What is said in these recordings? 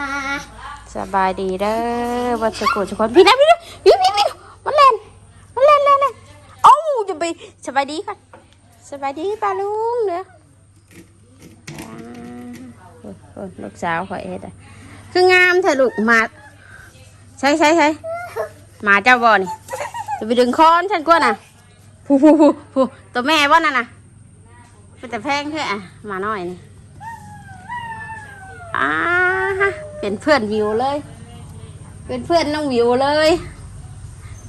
กาสบายดีเด้อวัดสกุลทุกคนพี่นะพี่นะพี่พี่พี่มันเล่นมันเล่นเล่นเล่นเอ้าจะไปสบายดีก่อนสบายดีป้าลุงเด้อโอ้ยโอ้ยลูกสาวข่อยเฮ็ดอะคืองามเถอะลูกมาใช่ใช่ใช่มาเจ้าบ่นี่จะไปดึงคอนฉันกว่าน่ะผู้ผู้ผู้ผู้ตัวแม่บ่านั่นน่ะเป็นแต่แพงแค่อะมาหน่อยนี่อ่าฮะ เป็นเพื่อนวิวเลย เป็นเพื่อนน้องวิวเลย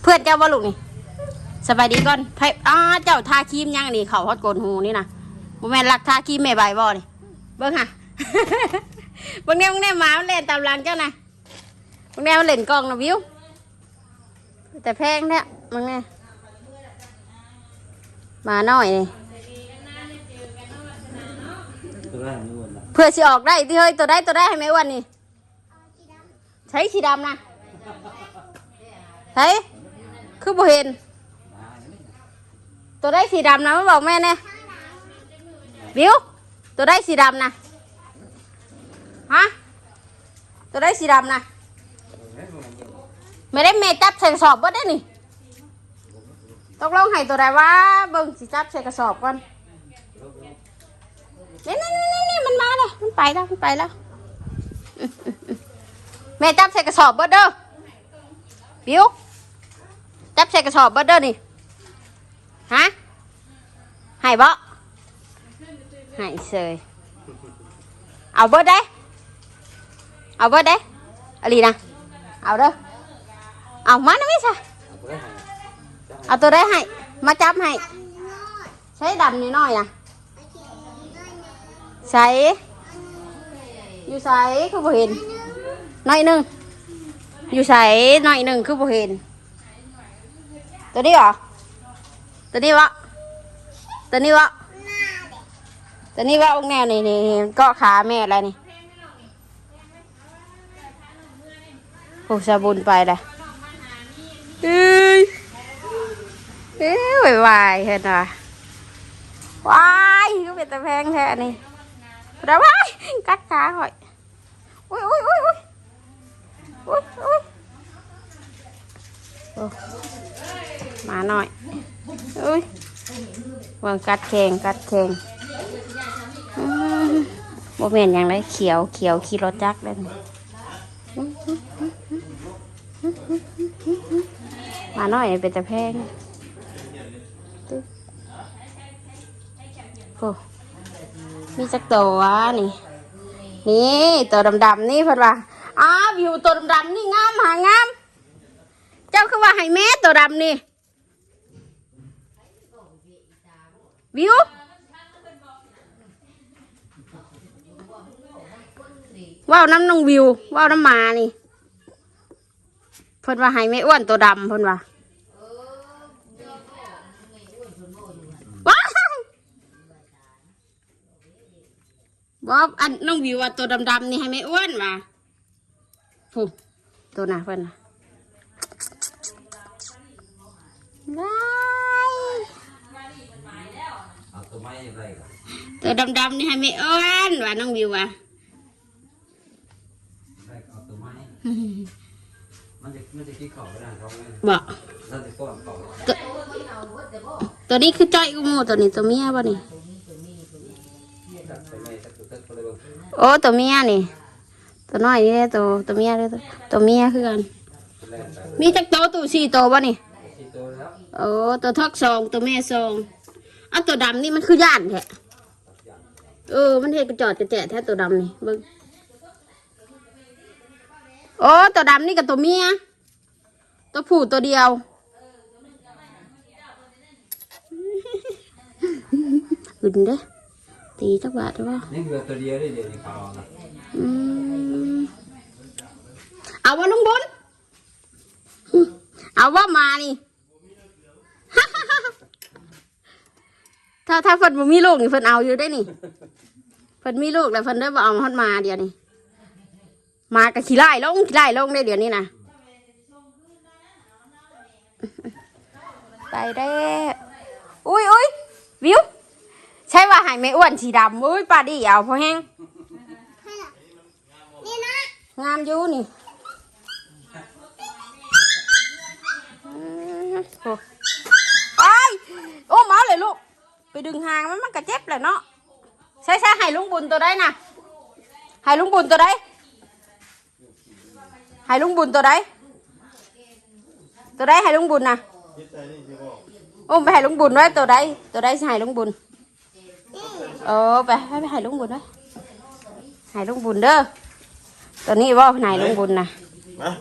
เพื่อนเจ้าบ่ลูกนี่สบายดีก่อนไพอ่าเจ้าทาครีมยังนี่เขาฮอดโกนหูนี่นะบ่แม่นรักทาครีมแม่ใบายบ่นี่เบิ่งค่ะเบิ่งแน่เบิ่งแน่หมามันเล่นตามหลังเจ้านะเบิ่งแน่มันเล่นกล้องนะวิว แต่แพงแท้เบิ่งแน่หมาน้อยนี่ตัวแรกนี่วนละเพื่อสิออกได้ที่เฮ้ยตัวได้ตัวได้ให้แม่อ้วนนี่ ใช้สีดำนะใช้คือบ่เห็น ตัวได้สีดำนะมาบอกแม่แน่บิวตัวได้สีดำนะฮะตัวได้สีดำนะไม่ได้แม่จับใส่กระสอบบ่ได้นี่ตกลงให้ตัวใดว่าเบิ่งสิจับใส่กระสอบก่อนนี่นี่นี่นี่มันมาเลยมันไปแล้วมันไปแล้ว แม่จับใส่กระสอบเบิดเด้อบิวจับใส่กระสอบเบิดเด้อนี่ฮะให้บ่ให้เสยเอาเบิดได้เอาเบิดได้อะไรนะเอาเด้อเอามาหน่อยสิเอาตัวแรกให้เอาตัวได้ให้มาจับให้ใช้ดำนิดหน่อยนะใส่อยู่ใส่คือบ่เห็นห น่อยหนึงอยู่ใส่หน่อยหนึงคือบ่เห็น ตัวนี้เหรอ ตัวนี้วะ ตัวนี้วะ ตัวนี้วะองแนวนี่นี่นี่เก็ขาแม่อะไรนี่โอ้สาบุญไปเลยเอ้ยเอ้ยวายวายเห็นไหมวายก็เป็นตะแพงแท้นี่เดี๋ยวไปกัดขาหอยอุ้ยอุ้ยอุ้ย อุ้ยอุ้ยโอ้มาหน่อยอุ้ยวางกัดแขงกัดแขงอืมโมเมนอย่างไรเขียวเขียวขี่รถจักรเลยมาหน่อยเป็นตะแพงโอ้มีจักตัวนี่ นี่ตัวดำๆนี่เพิ่นว่า อ้าวิวตัวดำนี่งามหางาม เจ้าคือว่าให้แม่ตัวดำนี่ วิวว่าวน้ำนองวิวว่าวน้ำมานี่เพิ่นว่าให้แม่อ้วนตัวดำเพิ่นว่าว้าวบอกอันน้องวิวว่าตัวดำๆนี่ให้ไม่อ้วนมา ผู้ตัวหนาเพิ่นน่ะว้ายเอาตัวไม้อะไรกันตัวดำๆนี่ให้ไม่อ้วนว่าน้องวิวว่าได้เอาตัวไม้มันจะมันจะกินของไม่ได้เขาไม่บอกเราจะป้อนของตัวนี้คือจ้อยกูมูตัวนี้ตัวเมียป่ะนี่จับไปไม่จับตัวเต็มไปเลยบ้างโอ้ตัวเมียนี่ ตัวน้อยนี่แหละตัวตัวเมียเลยตัวตัวเมียคือกันตัวแรกไปมีจักโตวตัวสี่โตวป่ะนี่สี่ตัวแล้วโอ้ตัวทอกสองตัวแม่สองอะตัวดำนี่มันคือย่านแท้เออ มันเห็นกระจอดกระแจแท้ตัวดำนี่เบิ่งโอ้ตัวดำนี่กับตัวเมียตัวผู้ตัวเดียวอึนเด้อตีจักบาทได้ป่ะนี่คือตัวเดียวได้เดี๋ยวนี้เขานะอืม เอาว่าลุงบุญเอาว่ามานี่ถ้าถ้าเพิ่นบ่มีลูกนี่เพิ่นเอาอยู่ได้นี่เพิ่นมีลูกแล้วเพิ่นได้บ่เอาฮอดมาเดี๋ยวนี้มากับขี้ไล่ลงขี้ไล่ลงได้เดี๋ยวนี้นะไปได้ออุ้ยอุ้ยวิวใช่ว่าใหายไม่อ้วนสีดำอุ้ยป้าดีเอาพอแห้งนี่นะหงามอยู่นี่ ไอ้ยโอ้เมาเลยลูก ไปดึงหางมันมันกระเจ็บแหละเนาะใช่ใช่ให้ลุงบุญตัวได้น่ะให้ลุงบุญตัวได้ให้ลุงบุญตัวได้ตัวได้ให้ลุงบุญน่ะโอ้ไปให้ลุงบุญไว้ตัวได้ตัวได้สิให้ลุงบุญเออไปให้ไปให้ลุงบุญไว้ให้ลุงบุญเด้อตัวนี้ว่าให้ลุงบุญน่ะมา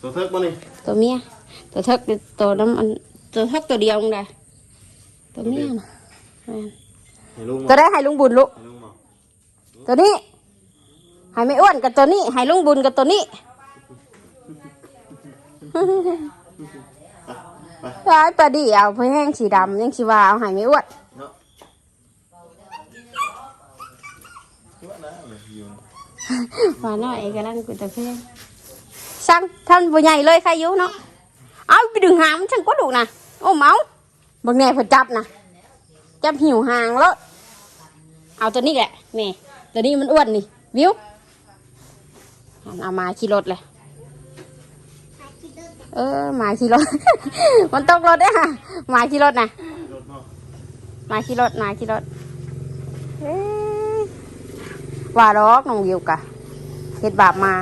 ตัวเทิกมานี่ตัวเมีย ตัวเทิกตัวน้ำอันตัวเทิกตัวเดียวนะตัวเมียน่ะแม่นให้ลุงตัวมาได้ให้ลุงบุญลูกให้ลุงมาตัวนี้ให้ไม่อ้วนกับตัวนี้ให้ลุงบุญกับตัวนี้ไปร้ายปลาดีเอาเพื่อแห้งสีดำยังสีวาเอาให้ไม่อ้วนเนาะคิดว่านะอยู่ว่าน้อยกำลังกุตะเพียงสั่งท่านผู้ใหญ่เลยใครอยุเนาะ เอาไปดึงหางมันช่างก็ดุนะโอ้เมาบางแน่พิ่นจับนะจับหิวหางแล้ว เอาตัวนี้แหละแม่ตัวนี้มันอ้วนนี่วิวเอามาขี่รถเลยเออหมาขี่รถ มันตกรถเด้อค่ะหมาขี่รถนะหมาขี่รถหมาขี่รถเอ้ยว่าดอกน้องวิวกะเฮ็ดบาปมา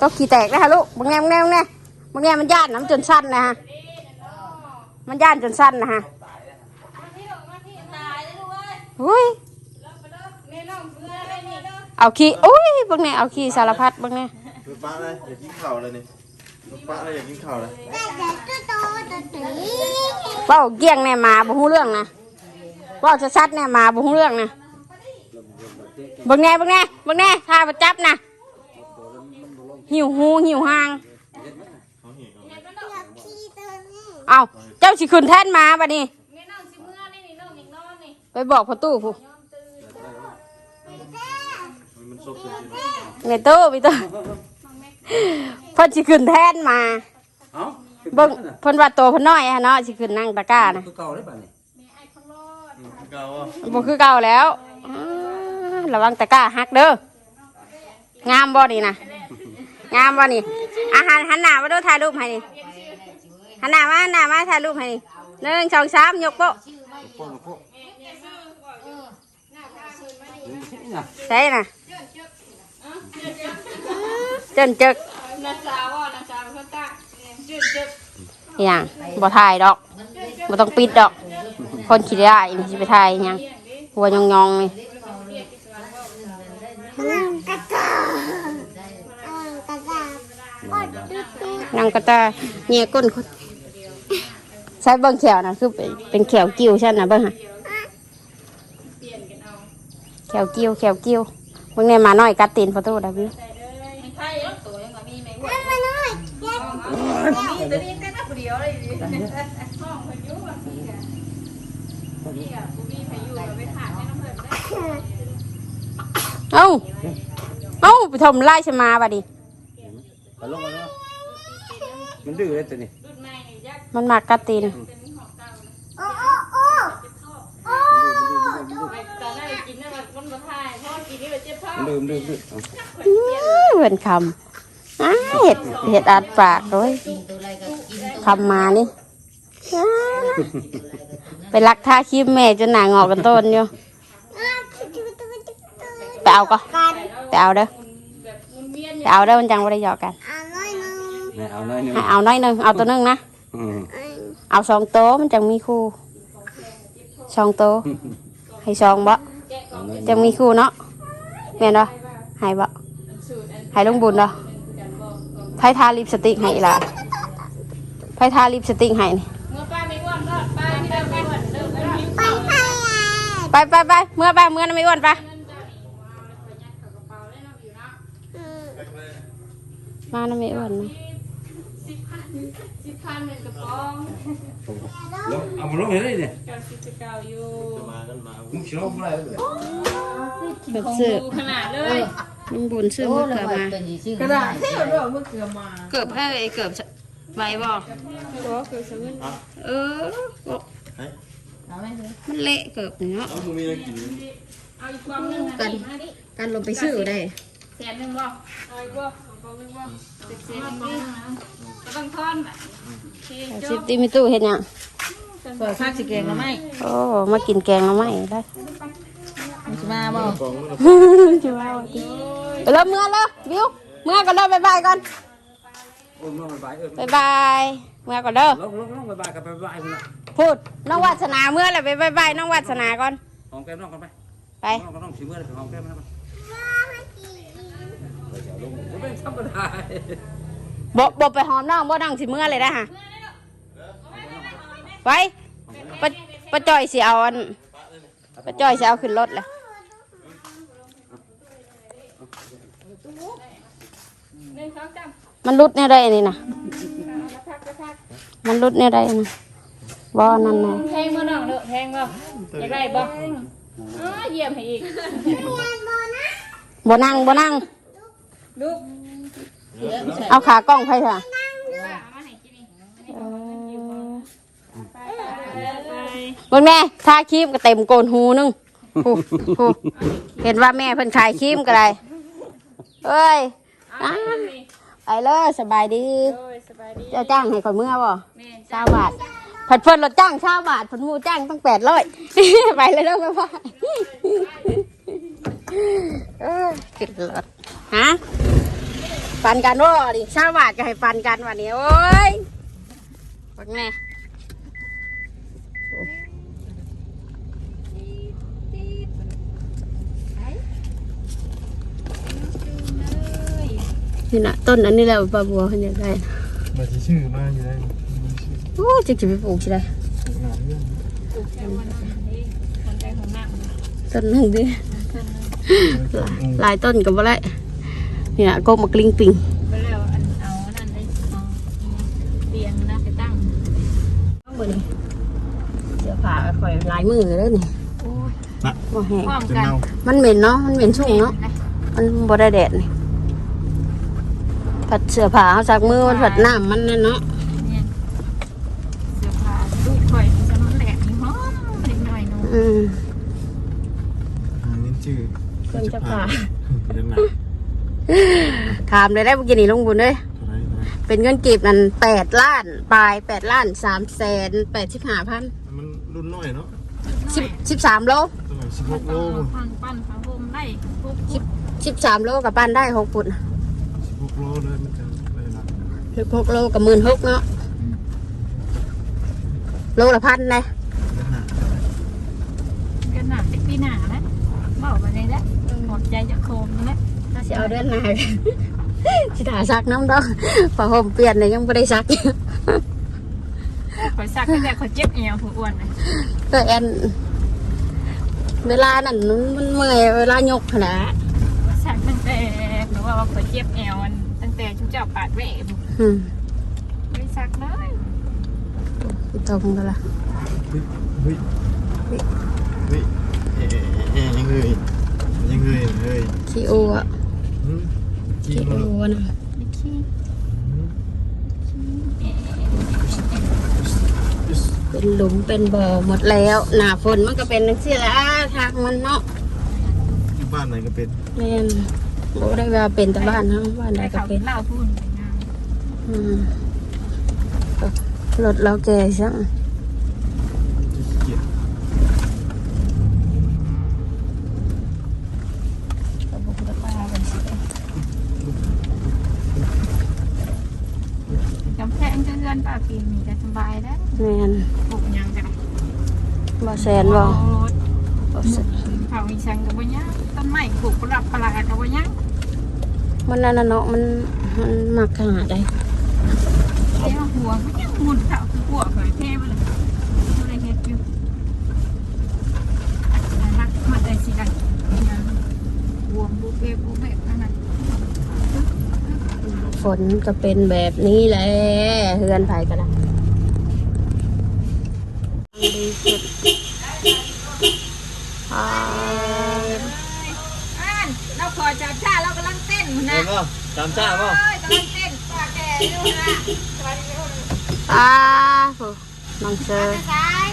ก็ขี่แตกนะฮะลูกบางแง่บางแง่บางแง่ บางแง่มันย่านน้ำจนสั้นนะฮะ มันย่านจนสั้นนะฮะอุ้ยเอาขี้อุ้ยบางแง่เอาขี้สารพัดบางแง่รถป้าเลยอยากกินข้าวเลยนี่รถป้าเลยอยากกินข้าวเลยเว้าเกี้ยงแน่มาบ่ฮู้เรื่องนะเว้าชัดๆแน่มาบ่ฮู้เรื่องนะเบิ่งแน่เบิ่งแน่เบิ่งแน่ถ้าประจับนะหิวหูหิวหาง เขาเห็นกันไหม เอาเจ้าสิขึ้นแท่นมาบัดนี้ไปบอกพ่อตู้ผู้มันซบเสียจริงในตู้พี่ตู้เพิ่นสิขึ้นแท่นมาเอ้าเบิ่งเพิ่นว่าโตเพิ่นน้อยอะเนาะสิขึ้นนั่งตะกร้านะตัวเก่าได้ป่ะนี่เก่าอะบ่คือเก่าแล้วอ้าระวังตะกร้าหักเด้องามบ่นี่นะงามบ่นี่อาหารหันหน้ามาดูถ่ายรูปให้นี่ หันหน้ามาหันหน้ามาถ่ายรูปให้นี่หนึ่งสองสามยกโป๊ะพ่อพ่อนี่นะใช่น่ะเจินจึกนาสาวอะนาสาวเขาตาจุดจุดอหย่างบ่ถ่ายดอกบ่ต้องปิดดอก คนขี้ได้นี่สิไปถ่ายอิหยังหัวยองๆนี่นางก็ตาเงียก้นคน ใช้เบิ่งแขวนะคือเป็นเป็นแขวกิ้วใช่นะเบิ่งฮะแขวกิ้วแขวกิ้วเบิ่งในมาน้อยกัดตีนประตูดาวิไพ่ตัวยังก็มีไม่หมดมีตัวนี้ก็นับเดียวเลยดิห้องพายุอะพี่อะพี่อะกูมีพายุไปถามให้น้องเพิ่นได้เอ้าเอ้าไปทำไล่ชะมาบัดนี้ไปลงมาเนาะมันดื้อเลยตัวนี้ รุ่นหมักษ์มันมากกัดตีนเป็นของเก่าไปตอนนั้นกินนั่นมันบ่ทายเพระกินนี่เราเจ็บท้องดื้อดื้อดื้อเอาอื้อนคำอ้าเห็ดเห็ดอัดปากด้วยคำมานี่ไปรักท่าคิมแม่จนหนางอกกันต้นอยู่ไปเอาก็ไปเอาเด้อแบบมันเมียนไปเอาเด้อมันจังว่าได้หยอกกันเอาหน่อยหนึงเอาน้อยหนึงเอาตัวหนึงนะ อืมเอาสองโต๊ะมันจังมีคู่สองโต๊ะให้สองบ่จังมีคู่เนาะแม่นบ่ให้บ่ให้ลงบุญเนาะไผทาลิปสติกให้อีหล่ะไผทาลิปสติกให้นี่ไปไปไปเมื่อไปเมื่อนะไม่อ้วนไปมานะไม่อ้วนนะ พันหนึ่งกระป๋องลงเอามาลงเลยเนี่ยกับสิบเก้าอยู่จะมากันมามึงชิลล์อะไรเลยแบบซื้อดูขนาดเลยลุงบุญซื้อมือเกือบมา กระดาษที่เราเมื่อเกือมาเกือบให้เกือบใบบ่ก็คือสมุนเออมันเละเกือบนี่เนาะ เอาคุณมีอะไรกินเอาอีกความนึงกัน กันลงไปซื้อได้ แสนหนึ่งบ่เอาอีกบ่ เอากองหนึ่งบ่เจ็ดแสนหนึ่งบ่ก็ต้องทอนแบบที่จสิบบตีมีตู้เห็นยังเปิดข้าวสิแกงแล้วไหมโอ้มากินแกงแล้วไหมได้มันจะมาบ่กองมันจะว่าดีไปแล้วเมื่อแล้วบิวเมื่อก่อนเด้อบายบายก่อนโอ้ยน้องบายเออบายบายเมื่อก่อนเด้อลงลงลงบายกับไปบายคนละพูดน้องวัฒนาเมื่อแล้วไปบายบายน้องวัฒนาก่อนหอมแก้มน้องกันไปไปน้องก็ต้องชิมเมื่อไรหอมแก้มนะไปลงจะไม่ ธรรมดาบ่บ่ไปหอมน้องบ่น้องสิเมื่อเลยนะฮะไปปะปะจอยสิเอาอันปะจอยสิเอาขึ้นรถเลยหนึ่งสองสามมันรุดเนี่ยได้นี่นะมาพักมาพักมันรุดเนี่ยได้นะบ่นั่นนะแพงบ่น้องเด้อแพงบ่อยากได้บ่อ๋อเยี่ยมให้อีกบ่นั่งบ่นั่งลูก เอาขากล้องไปเถอะป้าเอามาให้กินนี่ไปไปเบิ่งแม่ทาครีมก็เต็มโกนหูนึงหูหูเห็นว่าแม่เพิ่นขายครีมก็ได้เอ้ยเอาอะไปนี่ไปเลยสบายดีโอ้ยสบายดีเจ้าจ้างให้ข่อยเมื่อบ่แม่เช้าบาทผัดเพิ่นรถจ้างเช้าบาทผัดหมูจ้างตั้งแปดร้อยไปเลยเด้อแม่พ่อเออขึ้นรถฮะ ฟันกันว่าดิเช้าบาทก็ให้ฟันกันวันนี้โอ้ยฟังแน่นี่นะต้นอันนี้แหละปลาบัวเขาอยากได้มาจะชื่อมาอยู่ได้โอ้จะจะไปปลูกใช่ไหมหนาเรื่องคนใจของหนักต้นหนึ่งดิหลายต้นกับอะไร นี่นะก็มากลิ้งปิงไปแล้วอันเอานั่นได้เอาเตียงนะไปตั้งมือนี่เสื้อผ้าข่อยหลายมือเลยนี่โอ้ยบ่แห้งพร้อมจะกันเน่ามันเหม็นเนาะมันเหม็นชุ่งเนาะมันบ่ได้แดดนี่ผัดเสื้อผ้าเอาจากมือมันผัดน้ำมันนั่นเนาะเนี่ยเสื้อผ้าลูกข่อยจะมันแหลกนี่หอมเล็กน้อยหนูอืมหาเงินชื่อเครื่องจะผ่าเรื่องหนัก ถามเลยได้เมื่อกี้นี่ลุงบุญเลยเท่าไหรเท่าไหรเป็นเงินกีบนั่นแปดล้านปลายแปดล้านสามแสนแปดสิบห้าพันมันรุ่นน้อยเนาะสิบสิบสามโลตั้งแต่สิบหกโลพันปั้นพระพรหมได้ปุ๊บปุ๊บสิบสามโลกับปั้นได้หกฟุตสิบหกโลเลยมันจะเลยหนักสิบหกโลกับหมื่นหกเนาะโลละพันเลยเรื่องหนักกันหนาติ๊กปีหนาแล้วบอกมาเลยแล้วหมดใจจะโคมแล้ว สิเอาเดือนหน้าสิถาซักน้ำดอกผ้าห่มเปลี่ยนเลยยังไม่ได้ซักข่อยสักตั้งแต่ข่อยเจ็บเอวผู้อ้วนเลยก็แอนเวลานั้นมันเมื่อยเวลายกขนาดสักตั้งแต่หนูว่าว่าข่อยเจ็บเอวมันตั้งแต่ชุบเจ้าปาดเวะอืมไม่สักเลยตรงกันละเฮ้ยเฮ้ยเฮ้ยเอ๊ะเอ๊ะยังเฮ้ยยังเฮ้ยเฮ้ยขี้โออะ หืมกินขี้มันโอนะไม่ขี้เป็นหลุมเป็นบ่อหมดแล้ว หนาฝนมันก็เป็นนังซี่แหละทางมันเนาะอยู่บ้านไหนก็เป็นแม่นบ่ได้ว่าเป็นแต่บ้านเนาะบ้านใดได้ก็เขาเป็นเหล่าพูนอืมรถเราแก่ซัง ขี้เกียจ กำแพ งเดือนป่าปีนี้ก็สบายแล้วแม่นปลูกยังกันบ่แซนบ่รถบ่แซนเขาอีชังกับว่ายังต้นไม้ปลูกประดับประหลาดกับว่ายังมันนั่นน่ะเนาะมันมันมักขนาดใดเจ้าหัวมันยังหมุนเสาหัวเผยเท่มาเลยอะไรเฮ็ดอยู่รักมาได้สิกันหัวบุเบบุเบนั่นน่ะฝ นก็เป็นแบบนี้แหละเฮือนไผก็ได้ดีสุดอ่าอ่านเราพอจับชาเรากำลังเต้นอยู่เห็นะนป่ะตามจ้าป่ะเอ้ยกำลังเต้นปากแก่อยู่นะสวัสดีครับอ่าโหน้องเซอร์สาย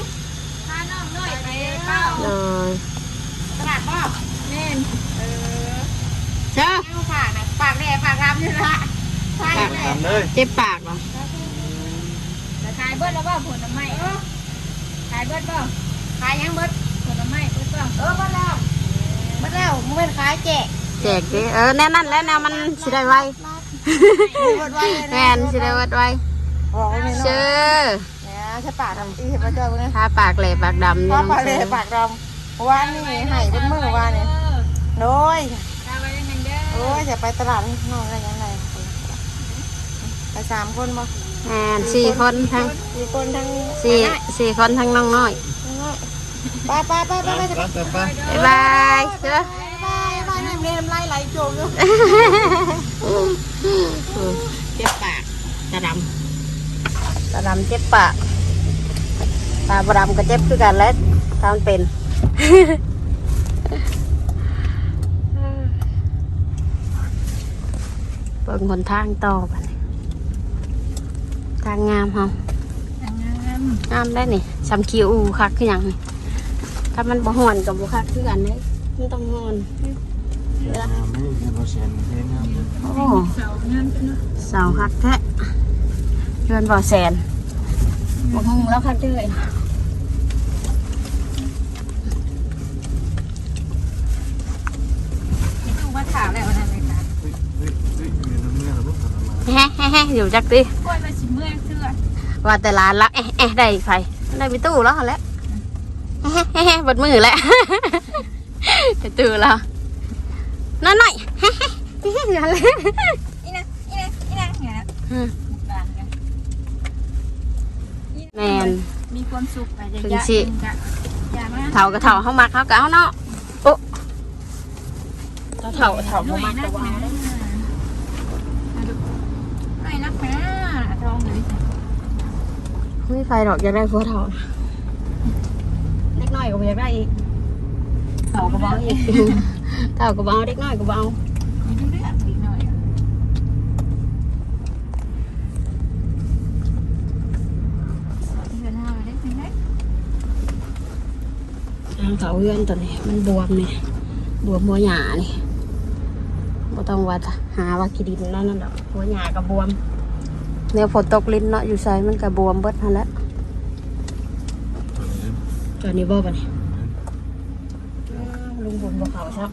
พาน้องหน่อยไปเป้าเลยตลาดบ่เน่นเออเจ้าเอาปากนะปากแดงปากรำนี่ละ ใช่เลยทำเลยเจ็บปากเหรอแต่ขายเบิดแล้วว่าผลไม้ขายเบิดบ่ขายยังเบิดผลไม้เบิดบ่เออเบิดแล้วเบิดแล้วมึงเป็นขายแจกแจกดิเออแน่นั่นแล้วแนวมันสิได้ไวเบิดไว้เลยแม่นสิได้ไวไวบอกไว้เลยเชื่อเนี่ยใช่ปากทำอีเห็นมาเจอกูเนี่ยทาปากแหลปากดำว่านี่ปากเลยปากดำว่านี่ให้เป็นมือว่านี่โน้ยโอ้ยจะไปตลาดน้องอะไรยังไง ไปสามคนบ่แม่นสี่คนทั้งสี่คนทั้งสี่สี่คนทั้งน้องน้อยไปไปไปไปไปจะไปไปไปบ๊ายบายเชื่อไปไปน้ำเลี้ยน้ำลายไหลโจมอยู่เจ็บปากตาดำตาดำเจ็บปากตาบดำก็เจ็บคือกันแหล้วถ้ามันเป็นเบิ่งหนทางต่อไป ทางงามเฮางามได้นี่สำคิวอูคักคือหยังนี่ถ้ามันบ่ห่อนกับบ่คักคือกันเด้มันต้องห่อนงามไม่เงินเราเสียเงินงามโอ้เสาคักแท้เดือนบ่อแสนบ่ฮงแล้วคักเด้อ ตู้มาถามแล้วนะเลยค่ะ เฮ้ยเฮ้ยเฮ้ยเงินเราเมื่อเราต้องทำมา แฮะแฮะแฮะอยู่จักดิกล้วยมาชิมเมื่อเสื้อว่าแต่ร้านละแอะแอะได้ไฟได้ไปตู้แล้วหั่นแหล้วแฮะแฮะแฮะเบดมือแล้วไปตู้แล้วน้อยหน่อยแฮะแฮะแฮะอย่างนั้นเลยอีนะอีนะอีนะเนี่ยอืมต่างกันแมนมีความสุขไปจะถึงยะสิอย่างนั้นเถากระเถาเขามักเขากะเอาเนาะโอ้เถาเถาเขามักนักะกว่า นะไม่นักนะทองเลย ไม่ไฟหรอกอยากได้ผัวเถาเล็กน้อยก็บ่อยากได้อีกเถาก็บ่เอาอีกเถาก็บ่เอาเล็กน้อยก็บ่เอามีเรื่องอีกหน่อยเงินห้าได้ไหมทางเขาเฮือนตัวนี้มันบวมนี่บวมหัวหยานี่บ่ต้องว่าหาว่ากี่ดินนั่นนั่นดอกหัวหยาก็บวม เนี่ยฝนตกลิ้นเนาะอยู่ใส่มันก็บวมเบิดนั่นแหละตอนนี้บ่ปะนี่อ้าวลุงบุญบ่เขาซัก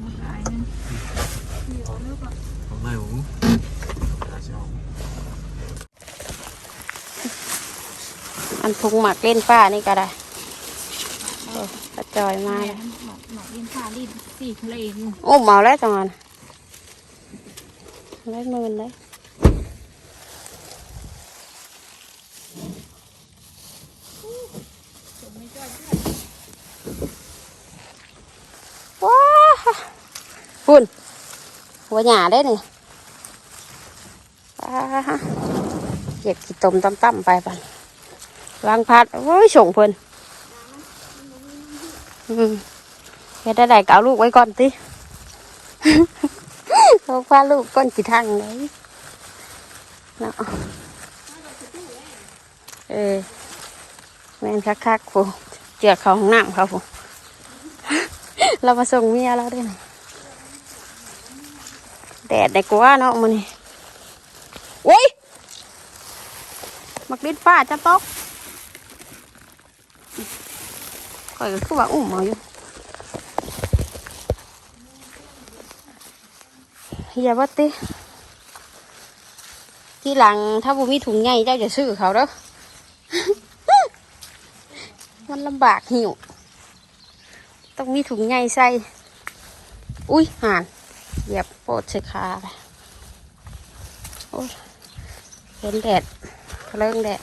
ของนายหูอันพุงหมักเล่นป้านี่ก็ได้โอ้กระจอยมามาเลยหมอกหมอกยินขาดินสี่ทะเลอยู่โอ้เมาแล้วจังอันได้หมื่นเลย หุ่นหัวหยาได้นี่เก็บขี้ตมตั้มๆไปปันวางพัดโอ้ยส่งเพิ่นเฮ็ดได้ไดก็เอาลูกไว้ก่อนติเขาพาลูกก้นกี่ทางเลยเนาะเออแม่นคักๆผู้เจือกเขาห้องน้ำเขาผู้เรามาส่งเมียเราด้วยนะ แดดในกว่าเนาะมันนี่โอ้ยมักดินฟ้าจะตกข่อยก็คือว่าอุ้มเอาอยู่อย่าบัดติที่หลังถ้าบุมีถุงใหญ่เจ้าจะซื้อเขาเด้อมันลำบากหิว ต้องมีถุงใหญ่ใส่ อุ้ยห่าน เหยียบโปดใส่ขาไปโอ้เห็นแดดเริ่งแดด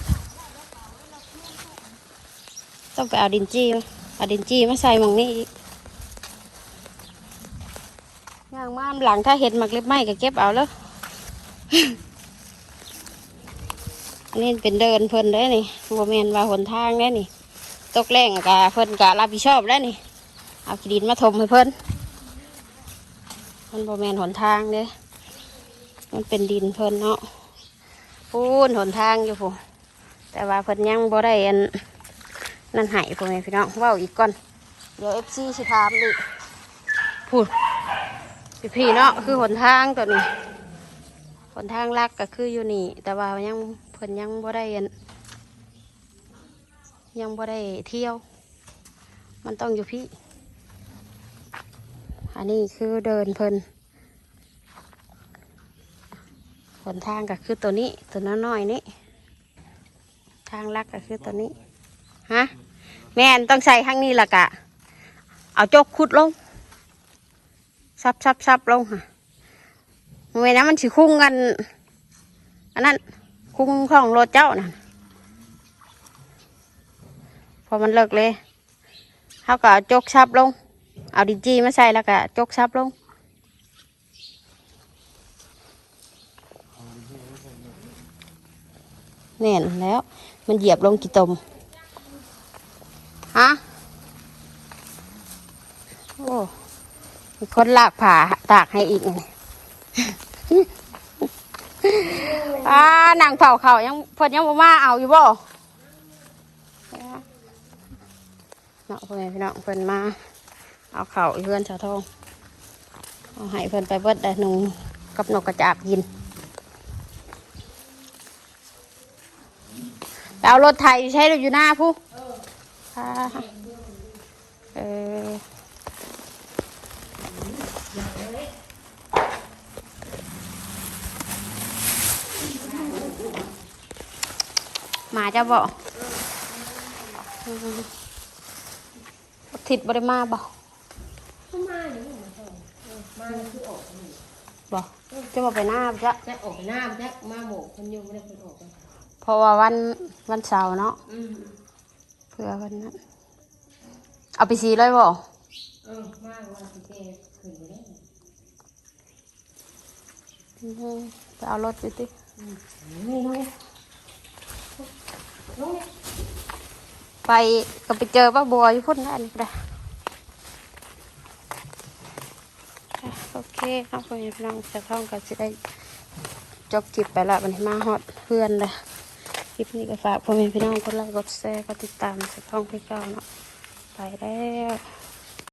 ต้องไปเอาดินจี้เอาดินจี้มาใส่มองนี้อีกย่างมามหลังถ้าเห็ดหมักเล็บไหมก็เก็บเอาแล้วอันนี้เป็นเดินเพิ่นได้นี่บัแมนว่าหนทางได้นี่ ตกแรงกะเพิ่นกะรับผิดชอบได้นี่ เอาขีดินมาถมให้เพิ่น มันบัแมนหนทางเด้มันเป็นดินเพิ่นเนาะพูนหนทางอยู่พูแต่ว่าเพิ่นยังบ่ได้อันนั่นหายพ่อแม่พี่น้องว้าอีกก่อนเดี๋ยวเอฟซีสิถามดิพูดสิพี่เนาะคือหนทางตัวนี้หนทางลักก็คืออยู่นี่ แต่ว่ายังเพิ่นยังบ่ได้อันยังบ่ได้เที่ยว มันต้องอยู่พี่ อันนี้คือเดินเพลินหนทางก็คือตัวนี้ตัวน้อยๆนี่ทางลักก็คือตัวนี้ ฮะ แม่นต้องใส่ข้างนี้ละกะ เอาจกขุดลง ซับซับซับลงค่ะเมื่อนั้นมันสิคุ้งกัน อันนั้น คุ้งของรถเจ้าน่ะ พอมันเลิกเลยเขาก็เอาจกซับลง เอาดินจีมาใส่แล้วก็จกซับลงแน่นแล้ว มันเหยียบลงกี่ตมฮะโอ้มีคนลากผ่าตากให้อีกอ่านางเผาเขายังพิ่นยังบ่มาเอาอยู่บ่เนาะเพื่อนพี่น้องเพิ่อนมา เอาเข่าเพื่อนชาวทองเอาให้เพิ่อนไปเบิดได้หนูกับนกกระจาบกินไปเอารถไทยใช้รถอยู่หน้าผู้เออมาจะบอกทิดบริมาบอก บอกจะบอกไปหน้าจ้ะจะออกไปหน้าแจ็คมาโหมกคนอยู่ไม่ได้คนออกไปเพราะว่าวันวันเสาร์เนาะเพื่อวันนั้นเอาไปสีเลยบอกเออมากวันที่แกขึ้นไปได้ไปเอารถไปติไปก็ไปเจอป้าบัวอยู่พุ่นนั่นก็ได้ โอเคครับพ่อแม่พี่น้องจะท่องกันจะได้จบคลิปไปละวันนี้มาฮอดเพื่อนเลยคลิปนี้ก็ฝากพ่อแม่พี่น้องกดไลค์กดแชร์กดติดตามจะท่องพี่เก้าเนาะไปแล้ว